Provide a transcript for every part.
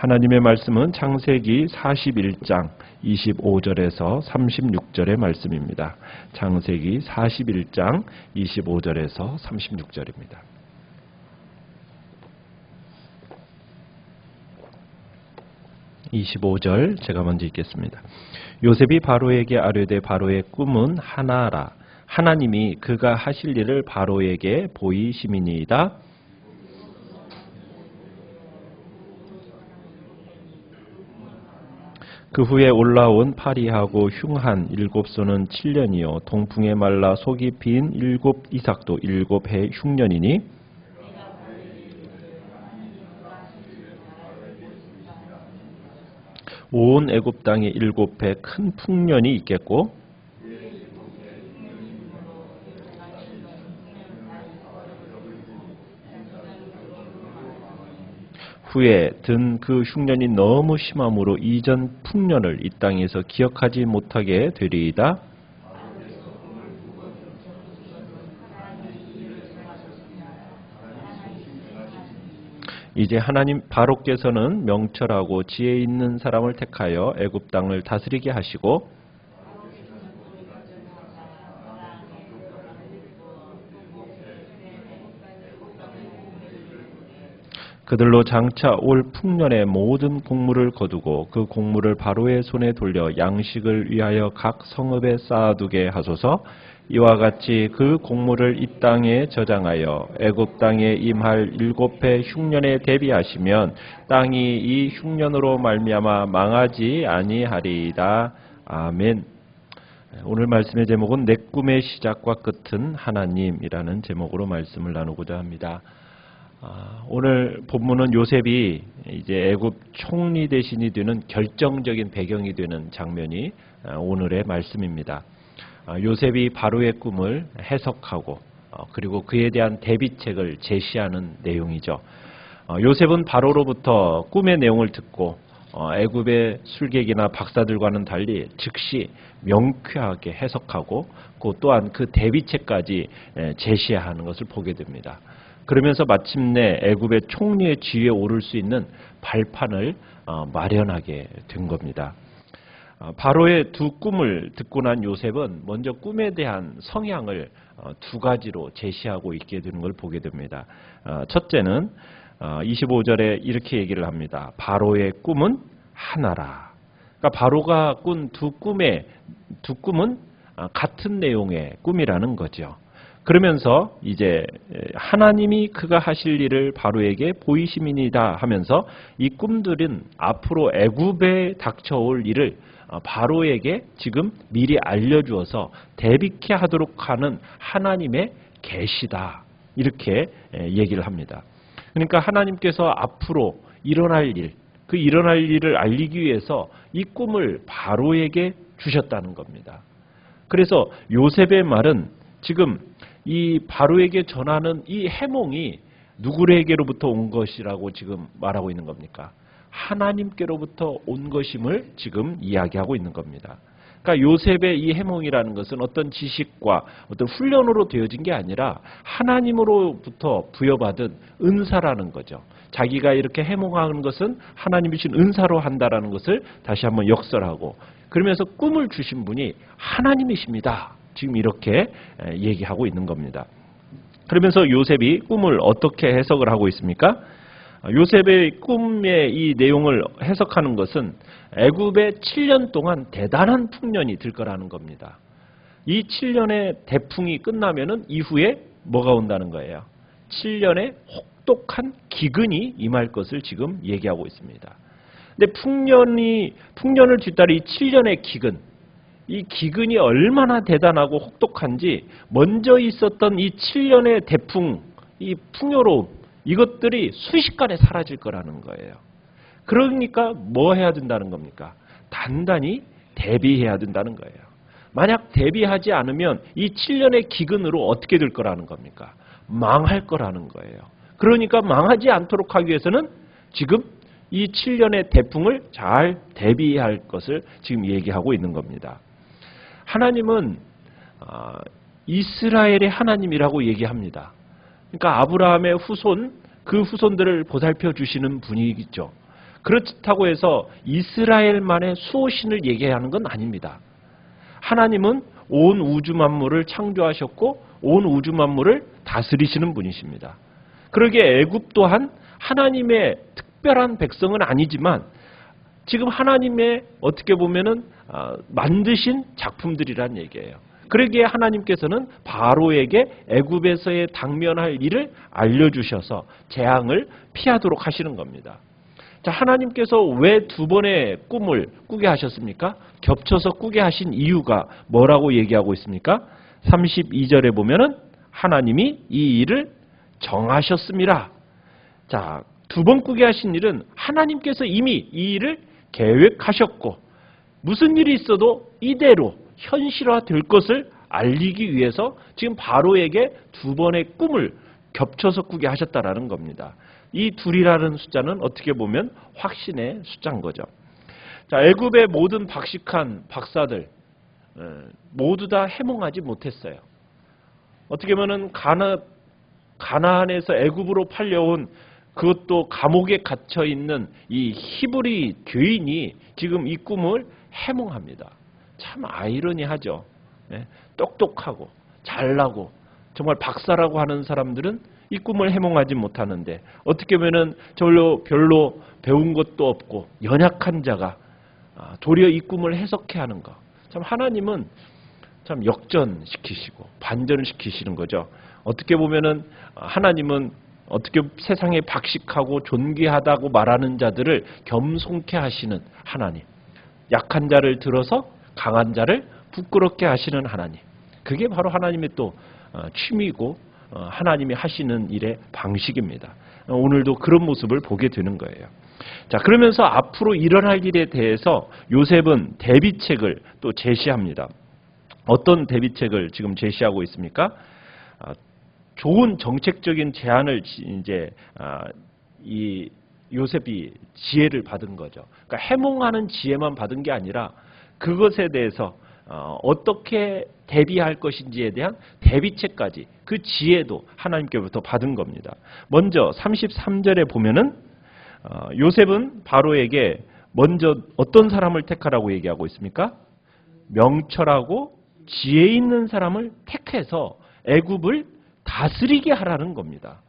하나님의 말씀은 창세기 41장 25절에서 36절의 말씀입니다. 창세기 41장 25절에서 36절입니다. 25절 제가 먼저 읽겠습니다. 요셉이 바로에게 아뢰되 바로의 꿈은 하나라. 하나님이 그가 하실 일을 바로에게 보이시미니이다. 그 후에 올라온 파리하고 흉한 일곱 소는 7년이요. 동풍에 말라 속이 빈 일곱 이삭도 일곱 해 흉년이니? 온 애굽 땅에 일곱 해 큰 풍년이 있겠고 후에 든 그 흉년이 너무 심함으로 이전 풍년을 이 땅에서 기억하지 못하게 되리이다. 이제 하나님 바로께서는 명철하고 지혜 있는 사람을 택하여 애굽 땅을 다스리게 하시고 그들로 장차 올 풍년의 모든 곡물을 거두고 그 곡물을 바로의 손에 돌려 양식을 위하여 각 성읍에 쌓아두게 하소서 이와 같이 그 곡물을 이 땅에 저장하여 애굽 땅에 임할 일곱 해 흉년에 대비하시면 땅이 이 흉년으로 말미암아 망하지 아니하리이다. 아멘. 오늘 말씀의 제목은 내 꿈의 시작과 끝은 하나님이라는 제목으로 말씀을 나누고자 합니다. 아, 오늘 본문은 요셉이 이제 애굽 총리 대신이 되는 결정적인 배경이 되는 장면이 아, 오늘의 말씀입니다. 아, 요셉이 바로의 꿈을 해석하고 어, 그리고 그에 대한 대비책을 제시하는 내용이죠. 어, 요셉은 바로로부터 꿈의 내용을 듣고 어, 애굽의 술객이나 박사들과는 달리 즉시 명쾌하게 해석하고 그 또한 그 대비책까지 제시하는 것을 보게 됩니다. 그러면서 마침내 애굽의 총리의 지위에 오를 수 있는 발판을 어, 마련하게 된 겁니다. 어, 바로의 두 꿈을 듣고 난 요셉은 먼저 꿈에 대한 성향을 어, 두 가지로 제시하고 있게 되는 걸 보게 됩니다. 첫째는 25절에 이렇게 얘기를 합니다. 바로의 꿈은 하나라. 그러니까 바로가 꾼 두 꿈의 두 꿈은 같은 내용의 꿈이라는 거죠. 그러면서 이제 하나님이 그가 하실 일을 바로에게 보이시민이다 하면서 이 꿈들은 앞으로 애굽에 닥쳐올 일을 어, 바로에게 지금 미리 알려주어서 대비케 하도록 하는 하나님의 계시다 이렇게 얘기를 합니다. 그러니까 하나님께서 앞으로 일어날 일, 그 일어날 일을 알리기 위해서 이 꿈을 바로에게 주셨다는 겁니다. 그래서 요셉의 말은 지금 이 바로에게 전하는 이 해몽이 누구에게로부터 온 것이라고 지금 말하고 있는 겁니까? 하나님께로부터 온 것임을 지금 이야기하고 있는 겁니다. 그러니까 요셉의 이 해몽이라는 것은 어떤 지식과 어떤 훈련으로 되어진 게 아니라 하나님으로부터 부여받은 은사라는 거죠. 자기가 이렇게 해몽하는 것은 하나님이 주신 은사로 한다라는 것을 다시 한번 역설하고 그러면서 꿈을 주신 분이 하나님이십니다. 지금 이렇게 얘기하고 있는 겁니다. 그러면서 요셉이 꿈을 어떻게 해석을 하고 있습니까? 요셉의 꿈의 이 내용을 해석하는 것은 애굽에 7년 동안 대단한 풍년이 들 거라는 겁니다. 이 7년의 대풍이 끝나면은 이후에 뭐가 온다는 거예요? 7년의 혹독한 기근이 임할 것을 지금 얘기하고 있습니다. 근데 풍년이 풍년을 뒤따르 이 7년의 기근 이 기근이 얼마나 대단하고 혹독한지 먼저 있었던 이 7년의 대풍, 이 풍요로움 이것들이 순식간에 사라질 거라는 거예요. 그러니까 뭐 해야 된다는 겁니까? 단단히 대비해야 된다는 거예요. 만약 대비하지 않으면 이 7년의 기근으로 어떻게 될 거라는 겁니까? 망할 거라는 거예요. 그러니까 망하지 않도록 하기 위해서는 지금 이 7년의 대풍을 잘 대비할 것을 지금 얘기하고 있는 겁니다. 하나님은 아, 이스라엘의 하나님이라고 얘기합니다. 그러니까 아브라함의 후손, 그 후손들을 보살펴 주시는 분이겠죠. 그렇다고 해서 이스라엘만의 수호신을 얘기하는 건 아닙니다. 하나님은 온 우주 만물을 창조하셨고 온 우주 만물을 다스리시는 분이십니다. 그러기에 애굽 또한 하나님의 특별한 백성은 아니지만 지금 하나님의 어떻게 보면은 아, 만드신 작품들이란 얘기예요. 그러기에 하나님께서는 바로에게 애굽에서의 당면할 일을 알려주셔서 재앙을 피하도록 하시는 겁니다. 자, 하나님께서 왜 두 번의 꿈을 꾸게 하셨습니까? 겹쳐서 꾸게 하신 이유가 뭐라고 얘기하고 있습니까? 32절에 보면은 하나님이 이 일을 정하셨습니다. 자, 두 번 꾸게 하신 일은 하나님께서 이미 이 일을 계획하셨고 무슨 일이 있어도 이대로 현실화 될 것을 알리기 위해서 지금 바로에게 두 번의 꿈을 겹쳐서 꾸게 하셨다라는 겁니다. 이 둘이라는 숫자는 어떻게 보면 확신의 숫자인 거죠. 자, 애굽의 모든 박식한 박사들 모두 다 해몽하지 못했어요. 어떻게 보면은 가나 가나안에서 애굽으로 팔려온 그것도 감옥에 갇혀 있는 이 히브리 교인이 지금 이 꿈을 해몽합니다. 참 아이러니하죠. 네? 똑똑하고 잘나고 정말 박사라고 하는 사람들은 이 꿈을 해몽하지 못하는데 어떻게 보면은 별로 별로 배운 것도 없고 연약한 자가 아, 도리어 이 꿈을 해석해 하는 거. 참 하나님은 참 역전시키시고 반전시키시는 거죠. 어떻게 보면은 하나님은 어떻게 세상에 박식하고 존귀하다고 말하는 자들을 겸손케 하시는 하나님. 약한 자를 들어서 강한 자를 부끄럽게 하시는 하나님. 그게 바로 하나님의 또 어, 취미고 어, 하나님이 하시는 일의 방식입니다. 어, 오늘도 그런 모습을 보게 되는 거예요. 자, 그러면서 앞으로 일어날 일에 대해서 요셉은 대비책을 또 제시합니다. 어떤 대비책을 지금 제시하고 있습니까? 아, 좋은 정책적인 제안을 이제 아, 이 요셉이 지혜를 받은 거죠. 그러니까 해몽하는 지혜만 받은 게 아니라 그것에 대해서 어, 어떻게 대비할 것인지에 대한 대비책까지 그 지혜도 하나님께부터 받은 겁니다. 먼저 33절에 보면은 어, 요셉은 바로에게 먼저 어떤 사람을 택하라고 얘기하고 있습니까? 명철하고 지혜 있는 사람을 택해서 애굽을 다스리게 하라는 겁니다.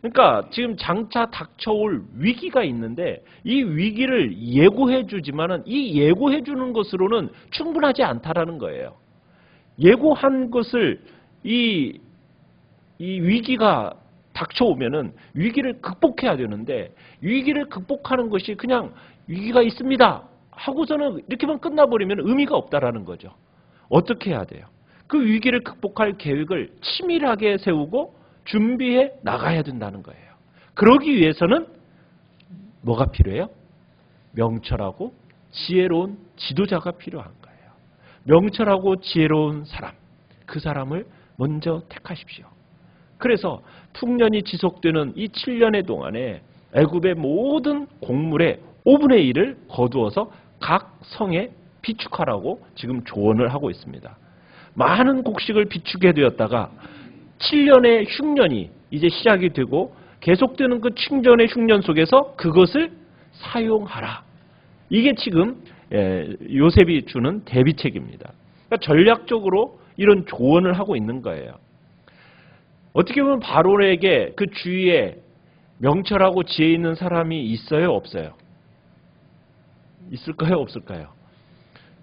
그러니까 지금 장차 닥쳐올 위기가 있는데 이 위기를 예고해 주지만은 이 예고해 주는 것으로는 충분하지 않다라는 거예요. 예고한 것을 이, 이 위기가 닥쳐오면은 위기를 극복해야 되는데 위기를 극복하는 것이 그냥 위기가 있습니다 하고서는 이렇게만 끝나버리면 의미가 없다라는 거죠. 어떻게 해야 돼요? 그 위기를 극복할 계획을 치밀하게 세우고 준비해 나가야 된다는 거예요. 그러기 위해서는 뭐가 필요해요? 명철하고 지혜로운 지도자가 필요한 거예요. 명철하고 지혜로운 사람, 그 사람을 먼저 택하십시오. 그래서 풍년이 지속되는 이 7년의 동안에 애굽의 모든 곡물의 5분의 1을 거두어서 각 성에 비축하라고 지금 조언을 하고 있습니다. 많은 곡식을 비축해 두었다가 7년의 흉년이 이제 시작이 되고 계속되는 그 충전의 흉년 속에서 그것을 사용하라. 이게 지금 예, 요셉이 주는 대비책입니다. 그러니까 전략적으로 이런 조언을 하고 있는 거예요. 어떻게 보면 바로에게 그 주위에 명철하고 지혜 있는 사람이 있어요, 없어요? 있을까요, 없을까요?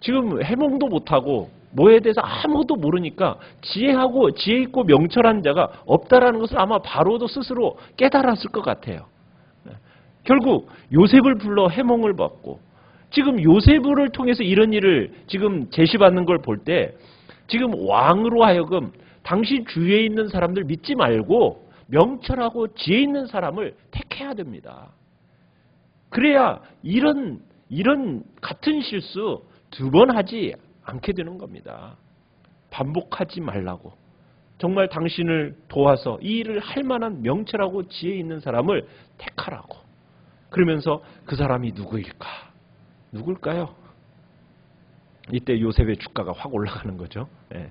지금 해몽도 못하고 뭐에 대해서 아무것도 모르니까 지혜하고 지혜 있고 명철한 자가 없다라는 것을 아마 바로도 스스로 깨달았을 것 같아요. 네. 결국 요셉을 불러 해몽을 받고 지금 요셉을 통해서 이런 일을 지금 제시받는 걸 볼 때 지금 왕으로 하여금 당신 주위에 있는 사람들 믿지 말고 명철하고 지혜 있는 사람을 택해야 됩니다. 그래야 이런 이런 같은 실수 두 번 하지 않게 되는 겁니다. 반복하지 말라고. 정말 당신을 도와서 이 일을 할 만한 명철하고 지혜 있는 사람을 택하라고. 그러면서 그 사람이 누구일까? 누굴까요? 이때 요셉의 주가가 확 올라가는 거죠. 네.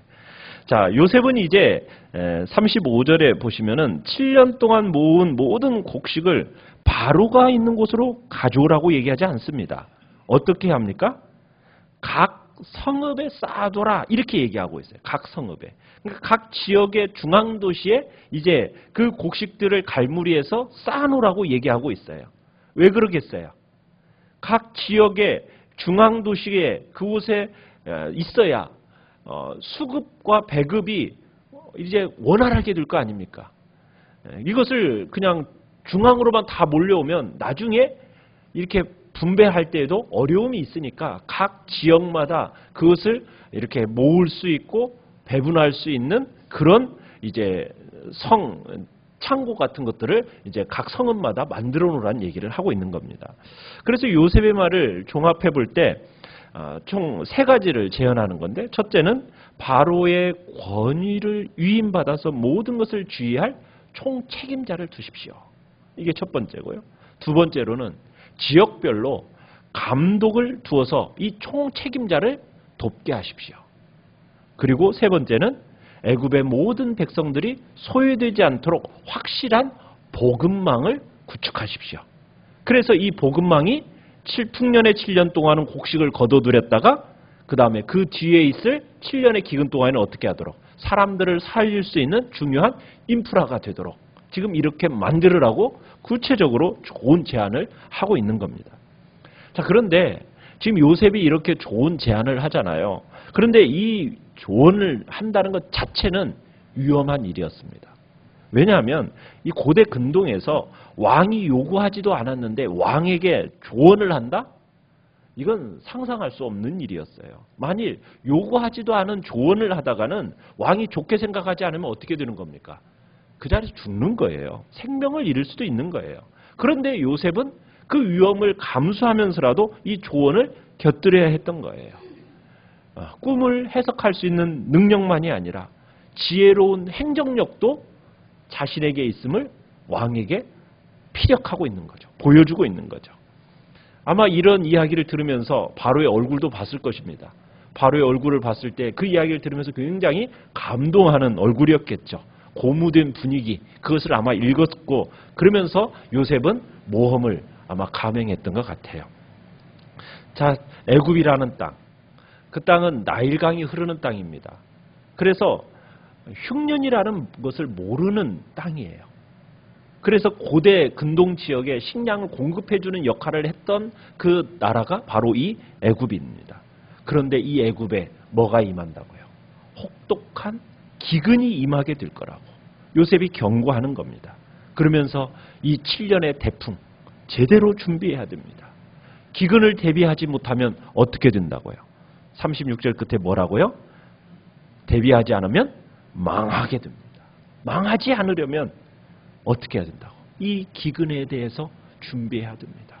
자, 요셉은 이제 35절에 보시면은 7년 동안 모은 모든 곡식을 바로가 있는 곳으로 가져오라고 얘기하지 않습니다. 어떻게 합니까? 각 성읍에 쌓아둬라 이렇게 얘기하고 있어요. 각 성읍에. 그러니까 각 지역의 중앙 도시에 이제 그 곡식들을 갈무리해서 쌓아놓으라고 얘기하고 있어요. 왜 그러겠어요? 각 지역의 중앙 도시에 그곳에 어, 있어야 어, 수급과 배급이 이제 원활하게 될 거 아닙니까? 예, 이것을 그냥 중앙으로만 다 몰려오면 나중에 이렇게 분배할 때에도 어려움이 있으니까 각 지역마다 그것을 이렇게 모을 수 있고 배분할 수 있는 그런 이제 성 창고 같은 것들을 이제 각 성읍마다 만들어 놓으라는 얘기를 하고 있는 겁니다. 그래서 요셉의 말을 종합해 볼때 어, 총세 가지를 제언하는 건데 첫째는 바로의 권위를 위임받아서 모든 것을 주의할 총 책임자를 두십시오. 이게 첫 번째고요. 두 번째로는 지역별로 감독을 두어서 이 총 책임자를 돕게 하십시오. 그리고 세 번째는 애굽의 모든 백성들이 소외되지 않도록 확실한 복음망을 구축하십시오. 그래서 이 복음망이 7 풍년의 7년 동안은 곡식을 거둬들였다가 그 다음에 그 뒤에 있을 7년의 기근 동안에는 어떻게 하도록 사람들을 살릴 수 있는 중요한 인프라가 되도록 지금 이렇게 만들으라고 구체적으로 좋은 제안을 하고 있는 겁니다. 자, 그런데 지금 요셉이 이렇게 좋은 제안을 하잖아요. 그런데 이 조언을 한다는 것 자체는 위험한 일이었습니다. 왜냐하면 이 고대 근동에서 왕이 요구하지도 않았는데 왕에게 조언을 한다? 이건 상상할 수 없는 일이었어요. 만일 요구하지도 않은 조언을 하다가는 왕이 좋게 생각하지 않으면 어떻게 되는 겁니까? 그 자리에서 죽는 거예요. 생명을 잃을 수도 있는 거예요. 그런데 요셉은 그 위험을 감수하면서라도 이 조언을 곁들여야 했던 거예요. 어, 꿈을 해석할 수 있는 능력만이 아니라 지혜로운 행정력도 자신에게 있음을 왕에게 피력하고 있는 거죠. 보여주고 있는 거죠. 아마 이런 이야기를 들으면서 바로의 얼굴도 봤을 것입니다. 바로의 얼굴을 봤을 때 그 이야기를 들으면서 굉장히 감동하는 얼굴이었겠죠. 고무된 분위기 그것을 아마 읽었고 그러면서 요셉은 모험을 아마 감행했던 것 같아요. 자, 애굽이라는 땅. 그 땅은 나일강이 흐르는 땅입니다. 그래서 흉년이라는 것을 모르는 땅이에요. 그래서 고대 근동 지역에 식량을 공급해주는 역할을 했던 그 나라가 바로 이 애굽입니다. 그런데 이 애굽에 뭐가 임한다고요? 혹독한 기근이 임하게 될 거라고 요셉이 경고하는 겁니다. 그러면서 이 7년의 대풍 제대로 준비해야 됩니다. 기근을 대비하지 못하면 어떻게 된다고요? 36절 끝에 뭐라고요? 대비하지 않으면 망하게 됩니다. 망하지 않으려면 어떻게 해야 된다고? 이 기근에 대해서 준비해야 됩니다.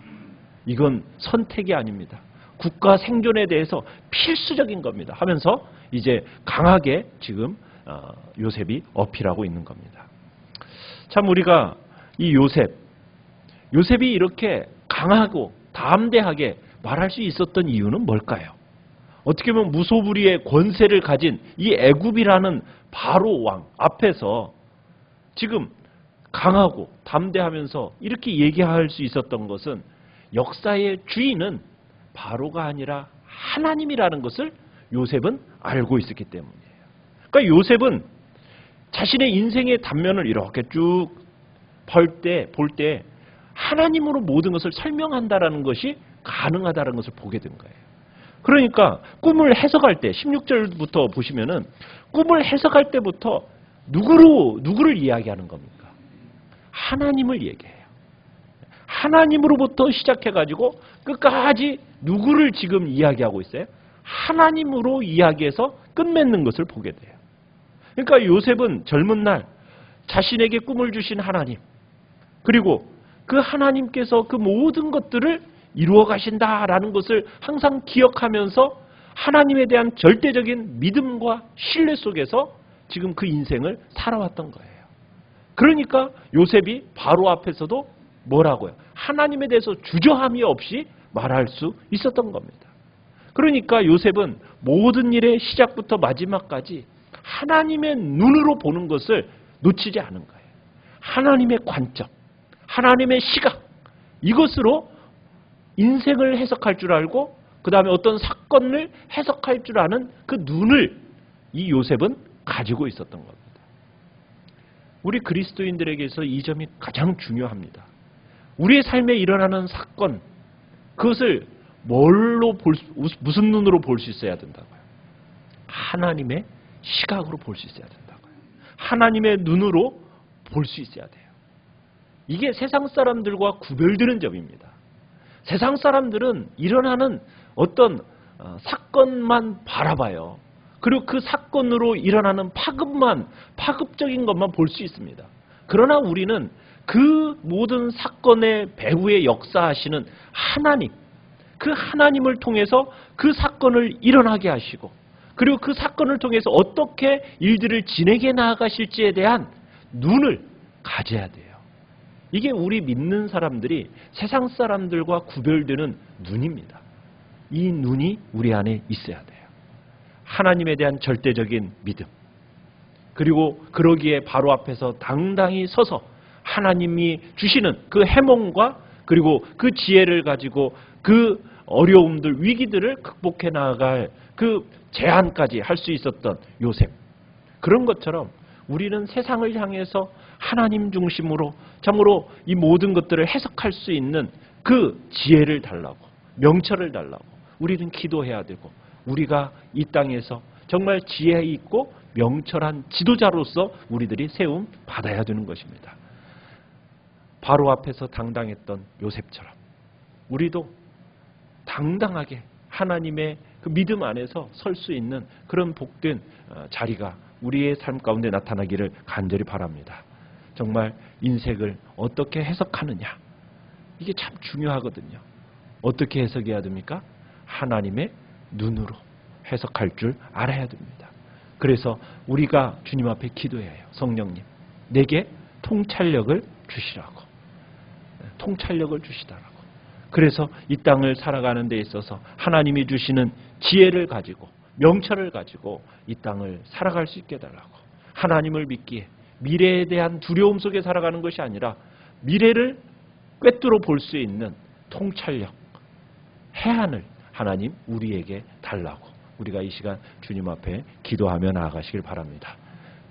이건 선택이 아닙니다. 국가 생존에 대해서 필수적인 겁니다. 하면서 이제 강하게 지금 어, 요셉이 어필하고 있는 겁니다. 참 우리가 이 요셉, 요셉이 이렇게 강하고 담대하게 말할 수 있었던 이유는 뭘까요? 어떻게 보면 무소불위의 권세를 가진 이 애굽이라는 바로 왕 앞에서 지금 강하고 담대하면서 이렇게 얘기할 수 있었던 것은 역사의 주인은 바로가 아니라 하나님이라는 것을 요셉은 알고 있었기 때문이에요. 그러니까 요셉은 자신의 인생의 단면을 이렇게 쭉 볼 때, 볼 때 하나님으로 모든 것을 설명한다라는 것이 가능하다는 것을 보게 된 거예요. 그러니까 꿈을 해석할 때 16절부터 보시면은 꿈을 해석할 때부터 누구로 누구를 이야기하는 겁니까? 하나님을 얘기해요. 하나님으로부터 시작해 가지고 끝까지 누구를 지금 이야기하고 있어요? 하나님으로 이야기해서 끝맺는 것을 보게 돼요. 그러니까 요셉은 젊은 날 자신에게 꿈을 주신 하나님 그리고 그 하나님께서 그 모든 것들을 이루어 가신다라는 것을 항상 기억하면서 하나님에 대한 절대적인 믿음과 신뢰 속에서 지금 그 인생을 살아왔던 거예요. 그러니까 요셉이 바로 앞에서도 뭐라고요? 하나님에 대해서 주저함이 없이 말할 수 있었던 겁니다. 그러니까 요셉은 모든 일의 시작부터 마지막까지 하나님의 눈으로 보는 것을 놓치지 않은 거예요. 하나님의 관점, 하나님의 시각 이것으로 인생을 해석할 줄 알고 그 다음에 어떤 사건을 해석할 줄 아는 그 눈을 이 요셉은 가지고 있었던 겁니다. 우리 그리스도인들에게서 이 점이 가장 중요합니다. 우리의 삶에 일어나는 사건, 그것을 뭘로 볼 수, 무슨 눈으로 볼 수 있어야 된다고요? 하나님의 시각으로 볼 수 있어야 된다고요. 하나님의 눈으로 볼 수 있어야 돼요. 이게 세상 사람들과 구별되는 점입니다. 세상 사람들은 일어나는 어떤 어, 사건만 바라봐요. 그리고 그 사건으로 일어나는 파급만, 파급적인 것만 볼 수 있습니다. 그러나 우리는 그 모든 사건의 배후에 역사하시는 하나님, 그 하나님을 통해서 그 사건을 일어나게 하시고, 그리고 그 사건을 통해서 어떻게 일들을 진행해 나아가실지에 대한 눈을 가져야 돼요. 이게 우리 믿는 사람들이 세상 사람들과 구별되는 눈입니다. 이 눈이 우리 안에 있어야 돼요. 하나님에 대한 절대적인 믿음. 그리고 그러기에 바로 앞에서 당당히 서서 하나님이 주시는 그 해몽과 그리고 그 지혜를 가지고 그 어려움들, 위기들을 극복해 나아갈 그 제안까지 할 수 있었던 요셉. 그런 것처럼 우리는 세상을 향해서 하나님 중심으로 참으로 이 모든 것들을 해석할 수 있는 그 지혜를 달라고, 명철을 달라고 우리는 기도해야 되고 우리가 이 땅에서 정말 지혜 있고 명철한 지도자로서 우리들이 세움 받아야 되는 것입니다. 바로 앞에서 당당했던 요셉처럼 우리도 당당하게 하나님의 그 믿음 안에서 설 수 있는 그런 복된 어, 자리가 우리의 삶 가운데 나타나기를 간절히 바랍니다. 정말 인생을 어떻게 해석하느냐. 이게 참 중요하거든요. 어떻게 해석해야 됩니까? 하나님의 눈으로 해석할 줄 알아야 됩니다. 그래서 우리가 주님 앞에 기도해야 해요. 성령님, 내게 통찰력을 주시라고. 통찰력을 주시더라고. 그래서 이 땅을 살아가는 데 있어서 하나님이 주시는 지혜를 가지고 명철을 가지고 이 땅을 살아갈 수 있게 달라고. 하나님을 믿기에 미래에 대한 두려움 속에 살아가는 것이 아니라 미래를 꿰뚫어 볼 수 있는 통찰력, 해안을 하나님 우리에게 달라고 우리가 이 시간 주님 앞에 기도하며 나아가시길 바랍니다.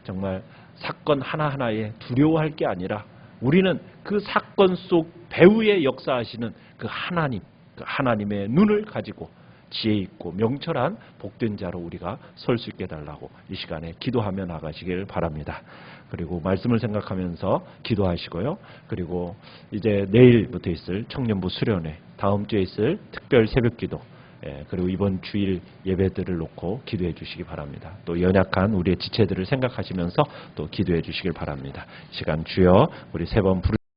정말 사건 하나하나에 두려워할 게 아니라 우리는 그 사건 속 배후에 역사하시는 그 하나님, 그 하나님의 눈을 가지고 지혜 있고 명철한 복된 자로 우리가 설 수 있게 달라고 이 시간에 기도하며 나가시길 바랍니다. 그리고 말씀을 생각하면서 기도하시고요. 그리고 이제 내일부터 있을 청년부 수련회, 다음 주에 있을 특별 새벽 기도, 예, 그리고 이번 주일 예배들을 놓고 기도해 주시기 바랍니다. 또 연약한 우리의 지체들을 생각하시면서 또 기도해 주시길 바랍니다. 시간 주여 우리 세 번 부르